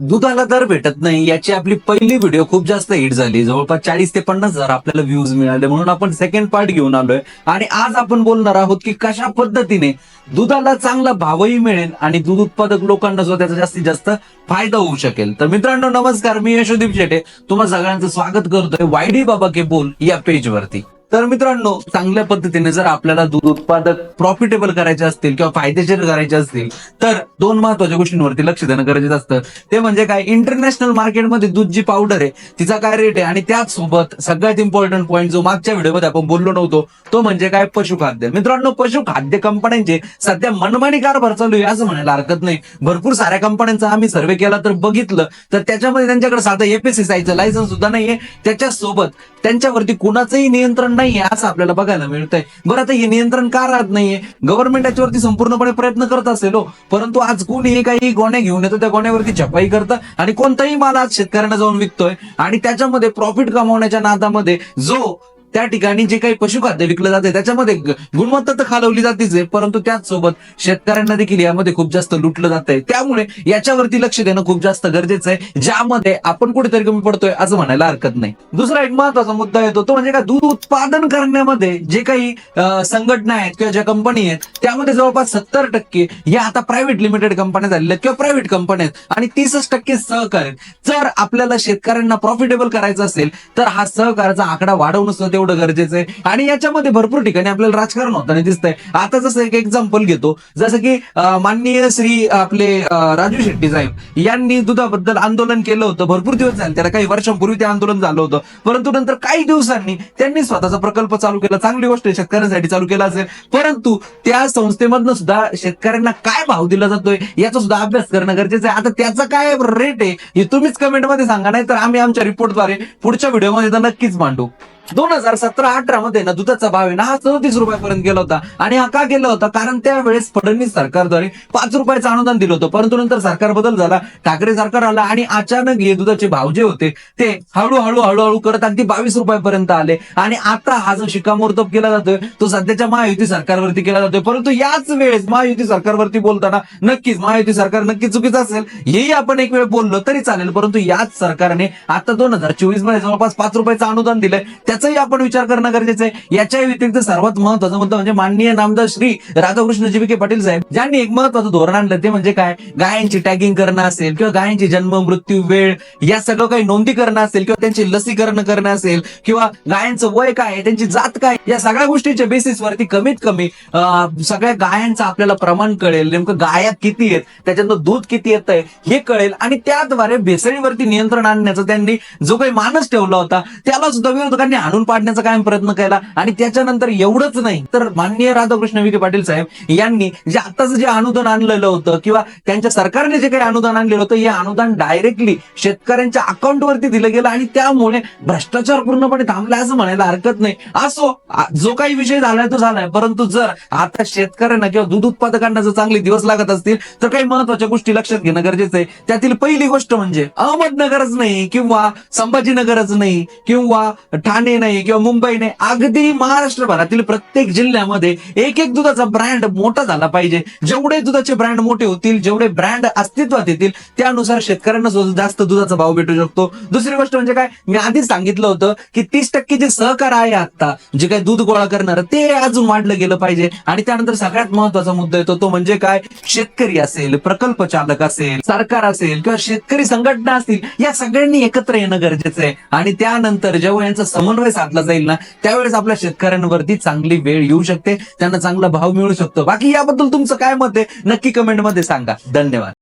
दुधाला दर भेटत नाही याची आपली पहिली व्हिडिओ खूप जास्त हिट झाली. जवळपास चाळीस ते पन्नास हजार आपल्याला व्ह्यूज मिळाले म्हणून आपण सेकंड पार्ट घेऊन आलोय. आणि आज आपण बोलणार आहोत की कशा पद्धतीने दुधाला चांगला भावही मिळेल आणि दूध उत्पादक लोकांना सुद्धा त्याचा जास्तीत जास्त फायदा होऊ शकेल. तर मित्रांनो नमस्कार. मी यशोदीप शेटे. तुम्हा सगळ्यांचं स्वागत करतोय. वायडी बाबा के बोल या पेज वरती. तर मित्रांनो चांगल्या पद्धतीने जर आपल्याला दूध उत्पादक प्रॉफिटेबल करायचे असतील किंवा फायदेशीर करायचे असतील तर दोन महत्त्वाच्या गोष्टींवरती लक्ष देणं गरजेचं असतं. ते म्हणजे काय? इंटरनॅशनल मार्केटमध्ये दूध जी पावडर आहे तिचा काय रेट आहे? आणि त्याच सोबत सगळ्यात इम्पॉर्टंट पॉईंट जो मागच्या व्हिडिओमध्ये आपण बोललो नव्हतो तो म्हणजे काय? पशुखाद्य. मित्रांनो पशुखाद्य कंपन्यांचे सध्या मनमानी कारभार चालू आहे असं म्हणायला हरकत नाही. भरपूर साऱ्या कंपन्यांचा आम्ही सर्वे केला तर बघितलं तर त्याच्यामध्ये त्यांच्याकडे साधं एपीसीसीआयचं लायसन्स सुद्धा नाहीये. त्याच्यासोबत त्यांच्यावरती कुणाचंही नियंत्रण नाहीये असं आपल्याला बघायला मिळतंय. बरं आता हे नियंत्रण का राहत नाहीये? गव्हर्नमेंट याच्यावरती संपूर्णपणे प्रयत्न करत असेल हो. परंतु आज कोणी काही गोण्या घेऊन येतो त्या गोण्यावरती छपाई करतं आणि कोणताही माल आज शेतकऱ्यांना जाऊन विकतोय आणि त्याच्यामध्ये प्रॉफिट कमावण्याच्या नादामध्ये जो त्या ठिकाणी जे काही पशुखाद्य विकलं जाते त्याच्यामध्ये गुणवत्ता तर खालवली जातेच आहे परंतु त्याच सोबत शेतकऱ्यांना देखील यामध्ये खूप जास्त लुटलं जात आहे त्यामुळे याच्यावरती लक्ष देणं खूप जास्त गरजेचं आहे ज्यामध्ये आपण कुठेतरी कमी पडतोय असं म्हणायला हरकत नाही. दुसरा एक महत्त्वाचा मुद्दा येतो तो म्हणजे काय दूध उत्पादन करण्यामध्ये जे काही संघटना आहेत किंवा ज्या कंपनी आहेत त्यामध्ये जवळपास सत्तर टक्के या आता प्रायव्हेट लिमिटेड कंपन्या झालेल्या किंवा प्रायव्हेट कंपन्या आहेत आणि तीसच टक्के सहकार आहेत. जर आपल्याला शेतकऱ्यांना प्रॉफिटेबल करायचं असेल तर हा सहकाराचा आकडा वाढवणं सुद्धा तेवढं गरजेचं आहे. आणि याच्यामध्ये भरपूर ठिकाणी आपल्याला राजकारण होताना दिसतंय. आता जसं एक एक्झाम्पल घेतो. जसं की माननीय श्री आपले राजू शेट्टी साहेब यांनी दुधाबद्दल आंदोलन केलं होतं. भरपूर दिवस झाले. त्याला काही वर्षांपूर्वी ते आंदोलन झालं होतं. परंतु नंतर काही दिवसांनी त्यांनी स्वतःचा प्रकल्प चालू केला. चांगली गोष्ट आहे. शेतकऱ्यांसाठी चालू केला असेल. परंतु त्या संस्थेमधनं सुद्धा शेतकऱ्यांना काय भाव दिला जातोय याचा सुद्धा अभ्यास करणं गरजेचं आहे. आता त्याचा काय रेट आहे हे तुम्हीच कमेंटमध्ये सांगा. नाही तर आम्ही आमच्या रिपोर्टद्वारे पुढच्या व्हिडिओमध्ये नक्कीच मांडू. दोन हजार सतरा अठरा मध्ये ना दुधाचा भाव आहे ना हा सदतीस रुपयापर्यंत गेला होता. आणि हा का गेला होता? कारण त्यावेळेस फडणवीस सरकारद्वारे पाच रुपयाचं अनुदान दिलं होतं. परंतु नंतर सरकार बदल झाला ठाकरे सरकार आला आणि अचानक हे दुधाचे भाव जे होते ते हळूहळू हळूहळू करत अगदी बावीस रुपयापर्यंत आले. आणि आता हा जो शिक्कामोर्तब केला जातोय तो सध्याच्या महायुती सरकारवरती केला जातोय. परंतु याच वेळेस महायुती सरकारवरती बोलताना नक्कीच महायुती सरकार नक्कीच चुकीचं असेल. हेही आपण एक वेळ बोललो तरी चालेल. परंतु याच सरकारने आता दोन हजार चोवीसमध्ये जवळपास पाच रुपयाचं अनुदान दिलंय. त्या त्याचाही आपण विचार करणं गरजेचं आहे. याच्या व्यतिरिक्त सर्वात महत्त्वाचा मुद्दा म्हणजे माननीय नामदार श्री राधाकृष्ण जी पाटील साहेब ज्यांनी एक महत्वाचं धोरण आणलं ते म्हणजे काय? गायांची टॅगिंग करणं असेल किंवा गायांची जन्म मृत्यू वेळ या सगळं काही नोंदी करणं असेल किंवा त्यांची लसीकरण करणं असेल किंवा गायांचं वय काय आहे, त्यांची जात काय या सगळ्या गोष्टीच्या बेसिसवरती कमीत कमी सगळ्या गायांचं आपल्याला प्रमाण कळेल. नेमकं गाया किती आहेत त्याच्यातनं दूध किती येत आहे हे कळेल आणि त्याद्वारे भेसळीवरती नियंत्रण आणण्याचा त्यांनी जो काही मानस ठेवला होता त्याला सुद्धा विरोधकांनी हाणून पाडण्याचा कायम प्रयत्न केला आणि त्याच्यानंतर एवढंच नाही. तर माननीय राधाकृष्ण विखे पाटील साहेब यांनी जे आताच जे अनुदान आणलेलं होतं किंवा त्यांच्या सरकारने जे काही अनुदान आणलेलं होतं हे अनुदान डायरेक्टली शेतकऱ्यांच्या अकाउंटवरती दिलं गेलं आणि त्यामुळे भ्रष्टाचार पूर्णपणे थांबला असं म्हणायला हरकत नाही. असो जो काही विषय झालाय तो झालाय. परंतु जर आता शेतकऱ्यांना किंवा दूध उत्पादकांना जर चांगले दिवस लागत असतील तर काही महत्त्वाच्या गोष्टी लक्षात घेणं गरजेचं आहे. त्यातील पहिली गोष्ट म्हणजे अहमदनगरच नाही किंवा संभाजीनगरच नाही किंवा ठाणे नाही किंवा मुंबई नाही अगदी महाराष्ट्रभरातील प्रत्येक जिल्ह्यामध्ये एक एक दुधाचा ब्रँड मोठा झाला पाहिजे. जेवढे दुधाचे ब्रँड मोठे होतील जेवढे ब्रँड अस्तित्वात येतील त्यानुसार शेतकऱ्यांना सुद्धा जास्त दुधाचा भाव भेटू शकतो. दुसरी गोष्ट म्हणजे काय? मी आधीच सांगितलं होतं की तीस टक्के जे सहकार आहे आता जे काही दूध गोळा करणार ते अजून वाढलं गेलं पाहिजे. आणि त्यानंतर सगळ्यात महत्त्वाचा मुद्दा येतो तो म्हणजे काय? शेतकरी असेल प्रकल्प चालक असेल सरकार असेल किंवा शेतकरी संघटना असतील या सगळ्यांनी एकत्र येणं गरजेचं आहे. आणि त्यानंतर जेव्हा यांचा समन्वय समन्वय साधला जाईल ना त्यावेळेस आपल्या शेतकऱ्यांवरती चांगली वेळ येऊ शकते त्यांना चांगला भाव मिळू शकतो. बाकी याबद्दल तुमचं काय मत आहे नक्की कमेंटमध्ये सांगा. धन्यवाद.